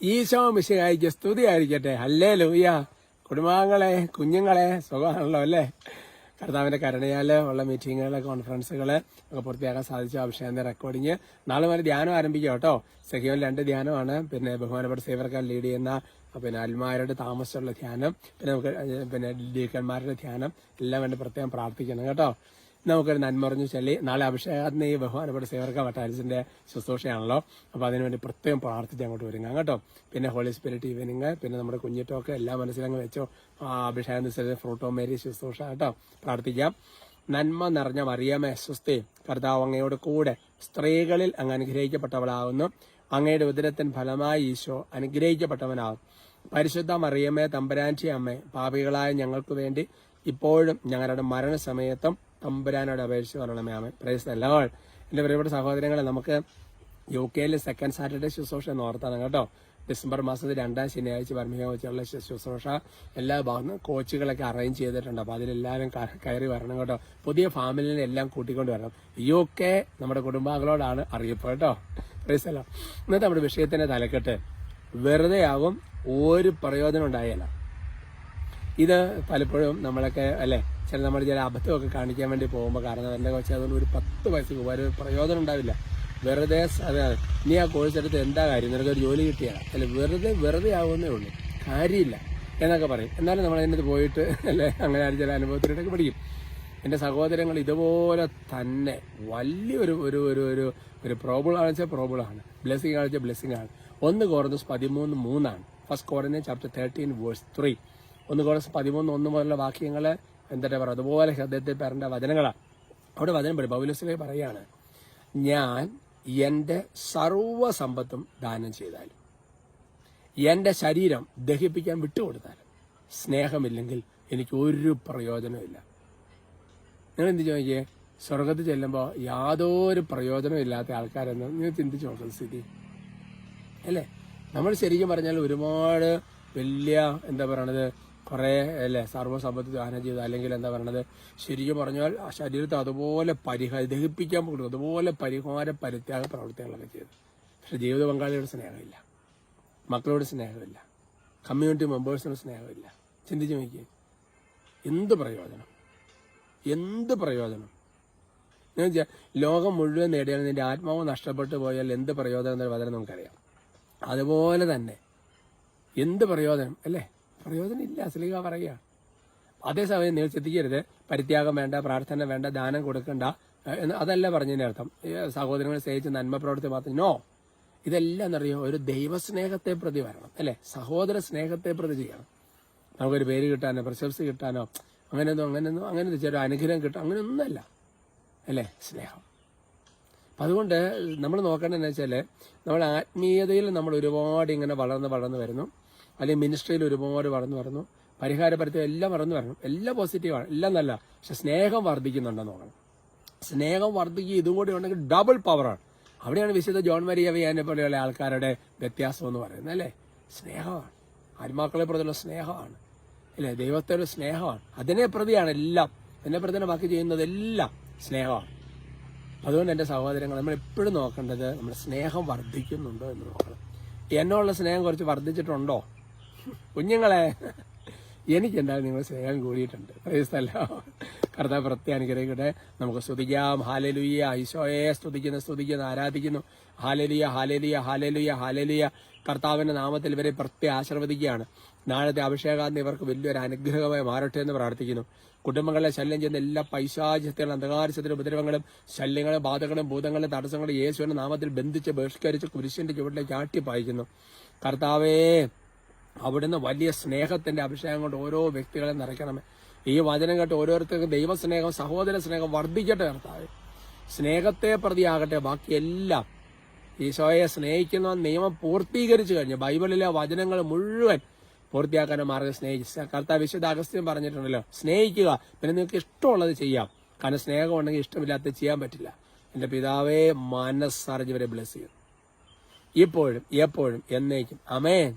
ഈശോ മിശിഹായിക്ക് സ്തുതി ആയിരിക്കട്ടെ അല്ലേ ലൂയ കുടുംബാംഗങ്ങളെ കുഞ്ഞുങ്ങളെ സുഖമാണല്ലോ അല്ലേ? കർത്താവിന്റെ കരുണയാൽ ഉള്ള മീറ്റിങ്ങുകൾ കോൺഫറൻസുകൾ ഒക്കെ പൂർത്തിയാക്കാൻ സാധിച്ചു. അഭിഷേകന്റെ റെക്കോർഡിങ് നാളെ വരെ ധ്യാനം ആരംഭിക്കും കേട്ടോ. സെഹിയോൻ രണ്ട് ധ്യാനമാണ്. പിന്നെ ബഹുമാനപ്പെട്ട സേവർക്കാർ ലീഡ് ചെയ്യുന്ന പിന്നെ അൽമാരുടെ താമസമുള്ള ധ്യാനം. പിന്നെ നമുക്ക് പിന്നെ ഡീക്കന്മാരുടെ ധ്യാനം. എല്ലാം വേണ്ടി പ്രത്യേകം പ്രാർത്ഥിക്കണം കേട്ടോ. നമുക്കൊരു നന്മറിഞ്ഞു ചൊല്ലി. നാളെ അഭിഷേകത്തിന് ഈ ബഹുമാനപ്പെട്ട സേവർക്ക വട്ടാരിസിന്റെ ശുശ്രൂഷയാണല്ലോ. അപ്പൊ അതിനുവേണ്ടി പ്രത്യേകം പ്രാർത്ഥിച്ച് അങ്ങോട്ട് വരുങ്ങാം കേട്ടോ. പിന്നെ ഹോളി സ്പിരിറ്റ് ഈവനിങ് പിന്നെ നമ്മുടെ കുഞ്ഞിട്ടൊക്കെ എല്ലാ മനസ്സിലങ്ങ് വെച്ചോ. ആ അഭിഷേകം ഫ്രൂട്ടോ മേരി ശുശ്രൂഷ കേട്ടോ. പ്രാർത്ഥിക്കാം. നന്മ നിറഞ്ഞ മറിയമേ സ്വസ്തി കർത്താവ് അങ്ങയോട് കൂടെ സ്ത്രീകളിൽ അങ്ങ് അനുഗ്രഹിക്കപ്പെട്ടവളാകുന്നു അങ്ങയുടെ ഉദരത്തിൻ ഫലമായി ഈശോ അനുഗ്രഹിക്കപ്പെട്ടവനാകും പരിശുദ്ധ മറിയമ്മേ തമ്പുരാന്റി അമ്മേ പാപികളായ ഞങ്ങൾക്ക് വേണ്ടി ഇപ്പോഴും ഞങ്ങളുടെ മരണസമയത്തും തമ്പുരാനോട് അപേക്ഷിച്ച് പറയണമേ ആമേ പ്രൈസ് അല്ലോ എന്റെ പ്രിയപ്പെട്ട സഹോദരങ്ങളെ നമുക്ക് യു കെയിൽ സെക്കൻഡ് സാറ്റർഡേ ശുശ്രൂഷ എന്ന് ഓർത്താണ് കേട്ടോ. ഡിസംബർ മാസത്തിൽ രണ്ടാം ശനിയാഴ്ച ബർമിഹ വെച്ചുള്ള ശുശ്രൂഷ. എല്ലാ ഭാഗത്തും കോച്ചുകളൊക്കെ അറേഞ്ച് ചെയ്തിട്ടുണ്ട്. അപ്പൊ അതിലെല്ലാവരും കയറി വരണം കേട്ടോ. പുതിയ ഫാമിലിനെ എല്ലാം കൂട്ടിക്കൊണ്ട് വരണം. യു കെ നമ്മുടെ കുടുംബാംഗങ്ങളോടാണ് അറിയിപ്പ് കേട്ടോ. പ്രൈസ് അല്ല ഇന്നത്തെ നമ്മുടെ വിഷയത്തിന്റെ തലക്കെട്ട് വെറുതെ ആകും ഒരു പ്രയോജനം ഉണ്ടായല്ല ഇത് പലപ്പോഴും നമ്മളൊക്കെ അല്ലേ ചില നമ്മൾ ചില അബദ്ധമൊക്കെ കാണിക്കാൻ വേണ്ടി പോകുമ്പോൾ കാരണം എന്റെ കൊച്ചു അതുകൊണ്ട് ഒരു പത്ത് വയസ്സ് ഒരു പ്രയോജനം ഉണ്ടാവില്ല. വെറുതെ നീ ആ കോഴ്സ് എടുത്ത് എന്താ കാര്യം? നിനക്ക് ഒരു ജോലി കിട്ടിയാൽ അല്ല വെറുതെ വെറുതെ ആവുന്നേ ഉള്ളൂ. കാര്യമില്ല എന്നൊക്കെ പറയും. എന്നാലും നമ്മൾ അതിനകത്ത് പോയിട്ട് അല്ലെ അങ്ങനെ ചില അനുഭവത്തിലൂടെയൊക്കെ പഠിക്കും. എന്റെ സഹോദരങ്ങൾ ഇതുപോലെ തന്നെ വലിയൊരു ഒരു ഒരു ഒരു ഒരു പ്രോബ്ലം കാണിച്ചാൽ ആണ്. ബ്ലെസ്സിങ് കാണിച്ചാൽ ബ്ലെസ്സിങ് ആണ്. ഒന്ന് കോർന്നസ് പതിമൂന്ന് മൂന്നാണ്. ഫസ്റ്റ് കോറിനെ ചാപ്റ്റർ തേർട്ടീൻ വേഴ്സ് ത്രീ ഒന്ന് കുറച്ച് പതിമൂന്ന് ഒന്ന് മുതലുള്ള വാക്യങ്ങൾ എന്താ പറയുക അതുപോലെ ഹൃദയത്തിൽ പേരേണ്ട വചനങ്ങളാണ് അവിടെ വചനം പറയും പൗലോസിലെ പറയാണ് ഞാൻ എന്റെ സർവസമ്പത്തും ദാനം ചെയ്താലും എന്റെ ശരീരം ദഹിപ്പിക്കാൻ വിട്ടുകൊടുത്താലും സ്നേഹമില്ലെങ്കിൽ എനിക്ക് ഒരു പ്രയോജനമില്ല നിങ്ങൾ എന്ത് ചോദിക്കേ? സ്വർഗത്തിൽ ചെല്ലുമ്പോൾ യാതൊരു പ്രയോജനമില്ലാത്ത ആൾക്കാരെന്ന് നിങ്ങൾ ചിന്തിച്ചു നോക്കുന്ന സ്ഥിതി. അല്ലേ? നമ്മൾ ശരിക്കും പറഞ്ഞാൽ ഒരുപാട് വലിയ എന്താ പറയണത് കുറെ അല്ലേ സർവസമ്പത്ത് ദാനം ചെയ്ത് അല്ലെങ്കിൽ എന്താ പറയണത് ശരിക്കും പറഞ്ഞാൽ ആ ശരീരത്തെ അതുപോലെ പരിഹാര ദഹിപ്പിക്കാൻ കൊടുക്കും അതുപോലെ പരിഹാര പരിത്യാഗ പ്രവർത്തികളൊക്കെ ചെയ്തു. പക്ഷെ ജീവിത പങ്കാളിയുടെ സ്നേഹമില്ല. മക്കളോട് സ്നേഹമില്ല. കമ്മ്യൂണിറ്റി മെമ്പേഴ്സിനോട് സ്നേഹമില്ല. ചിന്തിച്ച് നോക്കിയേ. എന്ത് പ്രയോജനം? എന്ത് പ്രയോജനം? ലോകം മുഴുവൻ നേടിയാൽ നിന്റെ ആത്മാവ് നഷ്ടപ്പെട്ടു പോയാൽ എന്ത് പ്രയോജനം എന്നൊരു വചനം നമുക്കറിയാം. അതുപോലെ തന്നെ എന്ത് പ്രയോജനം അല്ലേ? പ്രയോജനം ഇല്ല സ്ലീഹ പറയുക അതേസമയം നിങ്ങൾ ചിന്തിക്കരുത്. പരിത്യാഗം വേണ്ട പ്രാർത്ഥന വേണ്ട ദാനം കൊടുക്കണ്ട എന്ന് അതല്ല പറഞ്ഞതിന്റെ അർത്ഥം. സഹോദരങ്ങളെ സ്നേഹിച്ച് നന്മ പ്രവർത്തി മാത്രം. നോ ഇതെല്ലാം എന്നറിയോ ഒരു ദൈവസ്നേഹത്തെ പ്രതി വരണം. അല്ലെ? സഹോദര സ്നേഹത്തെ പ്രതി ചെയ്യണം. നമുക്കൊരു പേര് കിട്ടാനോ പ്രശംസ കിട്ടാനോ അങ്ങനെയൊന്നും അങ്ങനെയൊന്നും അങ്ങനെ ചെറിയ അനുഗ്രഹം അങ്ങനെ അങ്ങനെയൊന്നുമല്ല. അല്ലേ? സ്നേഹം. അപ്പം അതുകൊണ്ട് നമ്മൾ നോക്കേണ്ടതെന്ന് വെച്ചാൽ നമ്മൾ ആത്മീയതയിൽ നമ്മൾ ഒരുപാട് ഇങ്ങനെ വളർന്ന് വളർന്ന് വരുന്നു. അല്ലെങ്കിൽ മിനിസ്ട്രിയിൽ ഒരുപാട് വളർന്നു വരുന്നു പരിഹാരപരത്തിൽ എല്ലാം വളർന്നു വരണം എല്ലാം പോസിറ്റീവാണ് എല്ലാം നല്ല. പക്ഷെ സ്നേഹം വർദ്ധിക്കുന്നുണ്ടെന്ന് നോക്കണം സ്നേഹം വർദ്ധിക്കുക ഇതും കൂടി ഉണ്ടെങ്കിൽ ഡബിൾ പവറാണ് അവിടെയാണ് വിശുദ്ധ ജോൺ മരിയ വിയാനെ പോലെയുള്ള ആൾക്കാരുടെ വ്യത്യാസം എന്ന് പറയുന്നത് അല്ലേ? സ്നേഹമാണ്. ആത്മാക്കളെ പ്രതിയുള്ള സ്നേഹമാണ്. അല്ലേ? ദൈവത്തോട് സ്നേഹമാണ്. അതിനെ പ്രതിയാണ് എല്ലാം. അതിനെ പ്രതിനെ ബാക്കി ചെയ്യുന്നതെല്ലാം സ്നേഹമാണ്. അതുകൊണ്ട് എന്റെ സഹോദരങ്ങൾ നമ്മൾ എപ്പോഴും നോക്കേണ്ടത് നമ്മുടെ സ്നേഹം വർദ്ധിക്കുന്നുണ്ടോ എന്ന് നോക്കണം. എന്നുള്ള സ്നേഹം കുറച്ച് വർദ്ധിച്ചിട്ടുണ്ടോ? കുഞ്ഞുങ്ങളെ എനിക്ക് എന്തായാലും നിങ്ങൾ സ്നേഹം കൂടിയിട്ടുണ്ട്. പ്രൈസ്തല്ല കർത്താവ് പ്രത്യാനുഗ്രഹിക്കട്ടെ നമുക്ക് സ്തുതിക്കാം. ഹാലലുയ്യ ഈശോയെ സ്തുതിക്കുന്നു സ്തുതിക്കുന്നു ആരാധിക്കുന്നു. ഹാലലിയ ഹാലലിയ ഹാലലിയ ഹാലലിയ കർത്താവിന്റെ നാമത്തിൽ ഇവരെ പ്രത്യേക ആശീർവദിക്കുകയാണ്. നാളത്തെ അഭിഷേകാന്തി ഇവർക്ക് വലിയൊരു അനുഗ്രഹമായി മാറട്ടെ എന്ന് പ്രാർത്ഥിക്കുന്നു. കുടുംബങ്ങളെ ശല്യം ചെയ്യുന്ന എല്ലാ പൈശാചിത്യങ്ങളും അന്ധകാരത്തിലും ഉപദ്രവങ്ങളും ശല്യങ്ങളും ബാധകളും ഭൂതങ്ങളും തടസ്സങ്ങളും യേശുവിന്റെ നാമത്തിൽ ബന്ധിച്ച് ബഹിഷ്കരിച്ച് കുരിശിന്റെ ചുവട്ടിലേക്ക് ആട്ടിപ്പായിക്കുന്നു. കർത്താവേ അവിടുന്ന് വലിയ സ്നേഹത്തിന്റെ അഭിഷേകം കൊണ്ട് ഓരോ വ്യക്തികളെ നിറയ്ക്കണമേ. ഈ വചനം കേട്ട് ഓരോരുത്തർക്കും ദൈവസ്നേഹം സഹോദര സ്നേഹം വർദ്ധിക്കട്ടെ കർത്താവ്. സ്നേഹത്തെ പ്രതിയാകട്ടെ ബാക്കിയെല്ലാം ഈശോയെ സ്നേഹിക്കുന്ന നിയമം പൂർത്തീകരിച്ചു കഴിഞ്ഞു. ബൈബിളിലെ വചനങ്ങൾ മുഴുവൻ പൂർത്തിയാക്കാനും മാർഗം സ്നേഹിച്ച്. കർത്താവ് വിശുദ്ധ അഗസ്ത്യം പറഞ്ഞിട്ടുണ്ടല്ലോ സ്നേഹിക്കുക. പിന്നെ നിങ്ങൾക്ക് ഇഷ്ടമുള്ളത് ചെയ്യാം. കാരണം സ്നേഹം ഉണ്ടെങ്കിൽ ഇഷ്ടമില്ലാത്ത ചെയ്യാൻ പറ്റില്ല. എന്റെ പിതാവേ മനസ്സറിഞ്ഞവരെ ബ്ലെസ് ചെയ്യും. ഇപ്പോഴും എപ്പോഴും എന്നേക്കും. അമേൻ